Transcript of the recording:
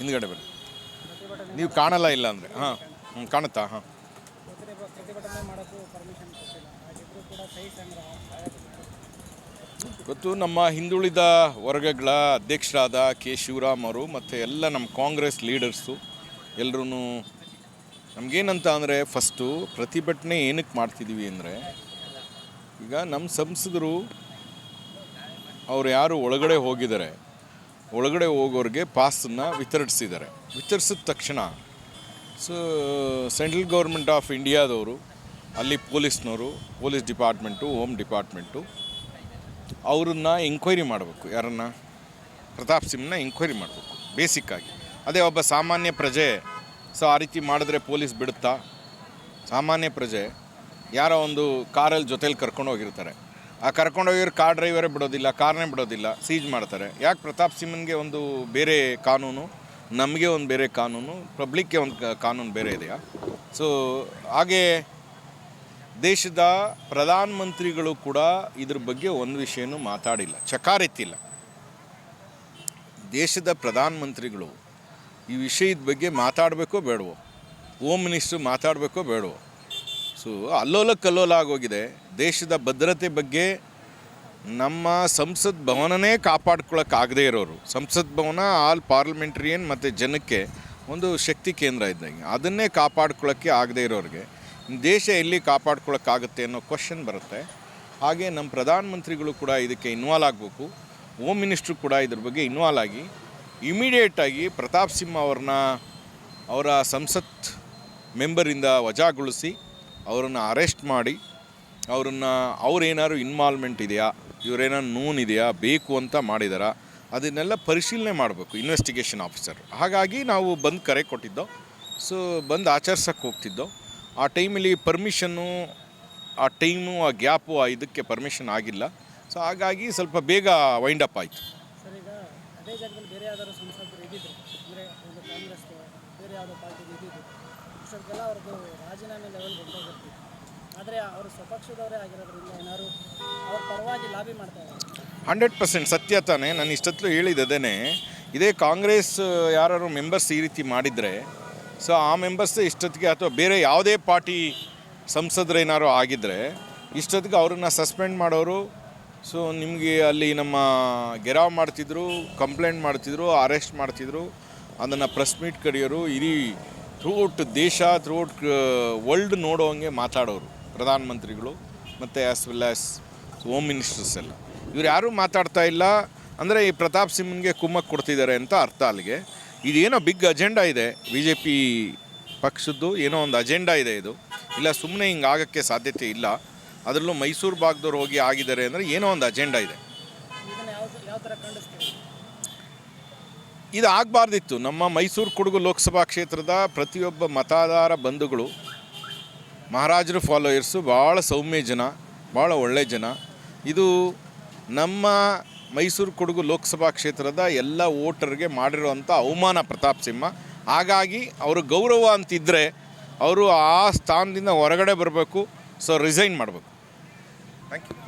ಹಿಂದ್ಗಡೆ ಬನ್ನಿ. ನೀವು ಕಾಣಲ್ಲ ಇಲ್ಲ ಅಂದರೆ, ಹಾಂ ಹ್ಞೂ ಕಾಣುತ್ತಾ, ಹಾಂ. ಗೊತ್ತು, ನಮ್ಮ ಹಿಂದುಳಿದ ವರ್ಗಗಳ ಅಧ್ಯಕ್ಷರಾದ ಕೆ. ಶಿವರಾಮ್ ಅವರು ಮತ್ತು ಎಲ್ಲ ನಮ್ಮ ಕಾಂಗ್ರೆಸ್ ಲೀಡರ್ಸು ಎಲ್ಲರೂ ನಮಗೇನಂತ ಅಂದರೆ ಫಸ್ಟು ಪ್ರತಿಭಟನೆ ಏನಕ್ಕೆ ಮಾಡ್ತಿದ್ದೀವಿ ಅಂದರೆ, ಈಗ ನಮ್ಮ ಸಂಸದರು ಅವ್ರು ಯಾರು ಒಳಗಡೆ ಹೋಗಿದ್ದಾರೆ ಒಳಗಡೆ ಹೋಗೋರಿಗೆ ಪಾಸನ್ನು ವಿತರಿಸಿದ್ದಾರೆ. ವಿತರಿಸಿದ ತಕ್ಷಣ, ಸೊ, ಸೆಂಟ್ರಲ್ ಗೌರ್ಮೆಂಟ್ ಆಫ್ ಇಂಡಿಯಾದವರು, ಅಲ್ಲಿ ಪೊಲೀಸ್ನವರು, ಪೊಲೀಸ್ ಡಿಪಾರ್ಟ್ಮೆಂಟು, ಹೋಮ್ ಡಿಪಾರ್ಟ್ಮೆಂಟು, ಅವ್ರನ್ನ ಎಂಕ್ವೈರಿ ಮಾಡಬೇಕು. ಯಾರನ್ನ? ಪ್ರತಾಪ್ ಸಿಂಗ್ನ ಎಂಕ್ವೈರಿ ಮಾಡಬೇಕು ಬೇಸಿಕ್ಕಾಗಿ ಅದೇ ಒಬ್ಬ ಸಾಮಾನ್ಯ ಪ್ರಜೆ, ಸೊ, ಆ ರೀತಿ ಮಾಡಿದ್ರೆ ಪೊಲೀಸ್ ಬಿಡುತ್ತಾ? ಸಾಮಾನ್ಯ ಪ್ರಜೆ, ಯಾರೋ ಒಂದು ಕಾರಲ್ಲಿ ಜೊತೇಲಿ ಕರ್ಕೊಂಡು ಹೋಗಿರ್ತಾರೆ. ಆ ಕರ್ಕೊಂಡು ಹೋಗಿರೋ ಕಾರ್ ಡ್ರೈವರೇ ಬಿಡೋದಿಲ್ಲ, ಕಾರ್ನೇ ಬಿಡೋದಿಲ್ಲ, ಸೀಜ್ ಮಾಡ್ತಾರೆ. ಯಾಕೆ ಪ್ರತಾಪ್ ಸಿಂಹನ್ಗೆ ಒಂದು ಬೇರೆ ಕಾನೂನು, ನಮಗೆ ಒಂದು ಬೇರೆ ಕಾನೂನು, ಪಬ್ಲಿಕ್ಗೆ ಒಂದು ಕಾನೂನು ಬೇರೆ ಇದೆಯಾ? ಸೊ ಹಾಗೆ ದೇಶದ ಪ್ರಧಾನಮಂತ್ರಿಗಳು ಕೂಡ ಇದ್ರ ಬಗ್ಗೆ ಒಂದು ವಿಷಯನೂ ಮಾತಾಡಿಲ್ಲ ಚಕಾರೆತ್ತಿಲ್ಲ ದೇಶದ ಪ್ರಧಾನಮಂತ್ರಿಗಳು ಈ ವಿಷಯದ ಬಗ್ಗೆ ಮಾತಾಡಬೇಕೋ ಬೇಡವೋ? ಹೋಮ್ ಮಿನಿಸ್ಟ್ರು ಮಾತಾಡಬೇಕೋ ಬೇಡವೋ? ಸೊ ಅಲ್ಲೋಲ ಕಲ್ಲೋಲ ಆಗೋಗಿದೆ. ದೇಶದ ಭದ್ರತೆ ಬಗ್ಗೆ ನಮ್ಮ ಸಂಸತ್ ಭವನನೇ ಕಾಪಾಡ್ಕೊಳ್ಳೋಕ್ಕಾಗದೇ ಇರೋರು. ಸಂಸತ್ ಭವನ ಆಲ್ ಪಾರ್ಲಿಮೆಂಟ್ರಿಯನ್ ಮತ್ತು ಜನಕ್ಕೆ ಒಂದು ಶಕ್ತಿ ಕೇಂದ್ರ ಇದ್ದಂಗೆ. ಅದನ್ನೇ ಕಾಪಾಡ್ಕೊಳ್ಳೋಕ್ಕೆ ಆಗದೇ ಇರೋರಿಗೆ. ದೇಶ ಎಲ್ಲಿ ಕಾಪಾಡ್ಕೊಳ್ಳೋಕ್ಕಾಗುತ್ತೆ ಅನ್ನೋ ಕ್ವಶನ್ ಬರುತ್ತೆ. ಹಾಗೆ ನಮ್ಮ ಪ್ರಧಾನಮಂತ್ರಿಗಳು ಕೂಡ ಇದಕ್ಕೆ ಇನ್ವಾಲ್ವ್ ಆಗಬೇಕು. ಹೋಮ್ ಮಿನಿಸ್ಟ್ರು ಕೂಡ ಇದ್ರ ಬಗ್ಗೆ ಇನ್ವಾಲ್ವ್ ಆಗಿ ಇಮಿಡಿಯೇಟಾಗಿ ಪ್ರತಾಪ್ ಸಿಂಹ ಅವ್ರನ್ನ ಅವರ ಸಂಸತ್ ಮೆಂಬರಿಂದ ವಜಾಗೊಳಿಸಿ ಅವರನ್ನು ಅರೆಸ್ಟ್ ಮಾಡಿ, ಅವ್ರನ್ನ ಅವ್ರೇನಾದ್ರು ಇನ್ವಾಲ್ವ್ಮೆಂಟ್ ಇದೆಯಾ, ಇವರೇನಾದ್ರು ನೂನ್ ಇದೆಯಾ, ಬೇಕು ಅಂತ ಮಾಡಿದಾರ, ಅದನ್ನೆಲ್ಲ ಪರಿಶೀಲನೆ ಮಾಡಬೇಕು ಇನ್ವೆಸ್ಟಿಗೇಷನ್ ಆಫೀಸರ್ ಹಾಗಾಗಿ ನಾವು ಬಂದು ಕರೆ ಕೊಟ್ಟಿದ್ದೋ, ಸೊ ಬಂದು ಆಚರಿಸೋಕ್ಕೆ ಹೋಗ್ತಿದ್ದೋ, ಆ ಟೈಮಲ್ಲಿ ಪರ್ಮಿಷನ್ನು ಆ ಟೈಮು, ಆ ಗ್ಯಾಪು, ಆ ಇದಕ್ಕೆ ಪರ್ಮಿಷನ್ ಆಗಿಲ್ಲ. ಸೊ ಹಾಗಾಗಿ ಸ್ವಲ್ಪ ಬೇಗ ವೈಂಡ್ ಅಪ್ ಆಯಿತು. ಅದೇ ಜಾಗದಲ್ಲಿ ಬೇರೆ ಯಾವ್ದಾದ್ರು ಸಂಸದರು ಅಂದರೆ ಒಂದು ಕಾಂಗ್ರೆಸ್ ಬೇರೆ ಯಾವುದೋ ಪಾರ್ಟಿ ಇಷ್ಟೊತ್ತಿಗೆಲ್ಲ ಅವ್ರದ್ದು ರಾಜೀನಾಮೆ ಲೆವೆಲ್ ಹೊಂಟೋಗಿರ್ತಿತ್ತು ಆದರೆ ಅವರು ಸ್ವಪಕ್ಷದವರೇ ಆಗಿರೋದ್ರಿಂದ ಏನಾದ್ರು ಅವ್ರ ಪರವಾಗಿ ಲಾಬಿ ಮಾಡ್ತಾ ಇದ್ದಾರೆ. ಹಂಡ್ರೆಡ್ ಪರ್ಸೆಂಟ್ ಸತ್ಯ ತಾನೇ. ನಾನು ಇಷ್ಟೊತ್ತಲೂ ಹೇಳಿದ್ದೇನೆ ಇದೇ ಕಾಂಗ್ರೆಸ್ ಯಾರು ಮೆಂಬರ್ಸ್ ಈ ರೀತಿ ಮಾಡಿದರೆ, ಸೊ ಆ ಮೆಂಬರ್ಸ್ ಇಷ್ಟೊತ್ತಿಗೆ ಅಥವಾ ಬೇರೆ ಯಾವುದೇ ಪಾರ್ಟಿ ಸಂಸದರೇನಾರು ಆಗಿದ್ದರೆ ಇಷ್ಟೊತ್ತಿಗೆ ಅವ್ರನ್ನ ಸಸ್ಪೆಂಡ್ ಮಾಡೋರು, ಸೊ ನಿಮಗೆ ಅಲ್ಲಿ ನಮ್ಮ ಗೆರಾವ್ ಮಾಡ್ತಿದ್ರು ಕಂಪ್ಲೇಂಟ್ ಮಾಡ್ತಿದ್ರು ಅರೆಸ್ಟ್ ಮಾಡ್ತಿದ್ರು, ಅದನ್ನು ಪ್ರೆಸ್ ಮೀಟ್ ಕರೆಯೋರು ಇಡೀ ಥ್ರೂಔಟ್ ದೇಶ, ಥ್ರೂಔಟ್ ವರ್ಲ್ಡ್ ನೋಡೋವಂಗೆ ಮಾತಾಡೋರು, ಪ್ರಧಾನಮಂತ್ರಿಗಳು, ಮತ್ತು as well as home ministers ಎಲ್ಲ. ಇವ್ರು ಯಾರೂ ಮಾತಾಡ್ತಾ ಇಲ್ಲ. ಅಂದರೆ ಈ ಪ್ರತಾಪ್ ಸಿಂಹನ್ಗೆ ಕುಮ್ಮಕ್ಕೆ ಕೊಡ್ತಿದ್ದಾರೆ ಅಂತ ಅರ್ಥ ಅಲ್ಲಿಗೆ. ಇದೇನೋ ಬಿಗ್ ಅಜೆಂಡಾ ಇದೆ. ಬಿ ಜೆ ಪಿ ಪಕ್ಷದ್ದು ಏನೋ ಒಂದು ಅಜೆಂಡಾ ಇದೆ ಇದು. ಇಲ್ಲ ಸುಮ್ಮನೆ ಹಿಂಗೆ ಆಗೋಕ್ಕೆ ಸಾಧ್ಯತೆ ಇಲ್ಲ. ಅದರಲ್ಲೂ ಮೈಸೂರು ಭಾಗದವ್ರು ಹೋಗಿ ಆಗಿದ್ದಾರೆ ಅಂದರೆ ಏನೋ ಒಂದು ಅಜೆಂಡಾ ಇದೆ. ಇದು ಆಗಬಾರ್ದಿತ್ತು ನಮ್ಮ ಮೈಸೂರು ಕೊಡಗು ಲೋಕಸಭಾ ಕ್ಷೇತ್ರದ ಪ್ರತಿಯೊಬ್ಬ ಮತದಾರ ಬಂಧುಗಳು, ಮಹಾರಾಜರು ಫಾಲೋಯರ್ಸು ಭಾಳ ಸೌಮ್ಯ ಜನ, ಭಾಳ ಒಳ್ಳೆ ಜನ. ಇದು ನಮ್ಮ ಮೈಸೂರು ಕೊಡಗು ಲೋಕಸಭಾ ಕ್ಷೇತ್ರದ ಎಲ್ಲ ವೋಟರ್ಗೆ ಮಾಡಿರುವಂಥ ಅವಮಾನ ಪ್ರತಾಪ್ ಸಿಂಹ. ಹಾಗಾಗಿ ಅವರು ಗೌರವ ಅಂತಿದ್ದರೆ ಅವರು ಆ ಸ್ಥಾನದಿಂದ ಹೊರಗಡೆ ಬರಬೇಕು. ಸೊ ರಿಸೈನ್ ಮಾಡಬೇಕು. Thank you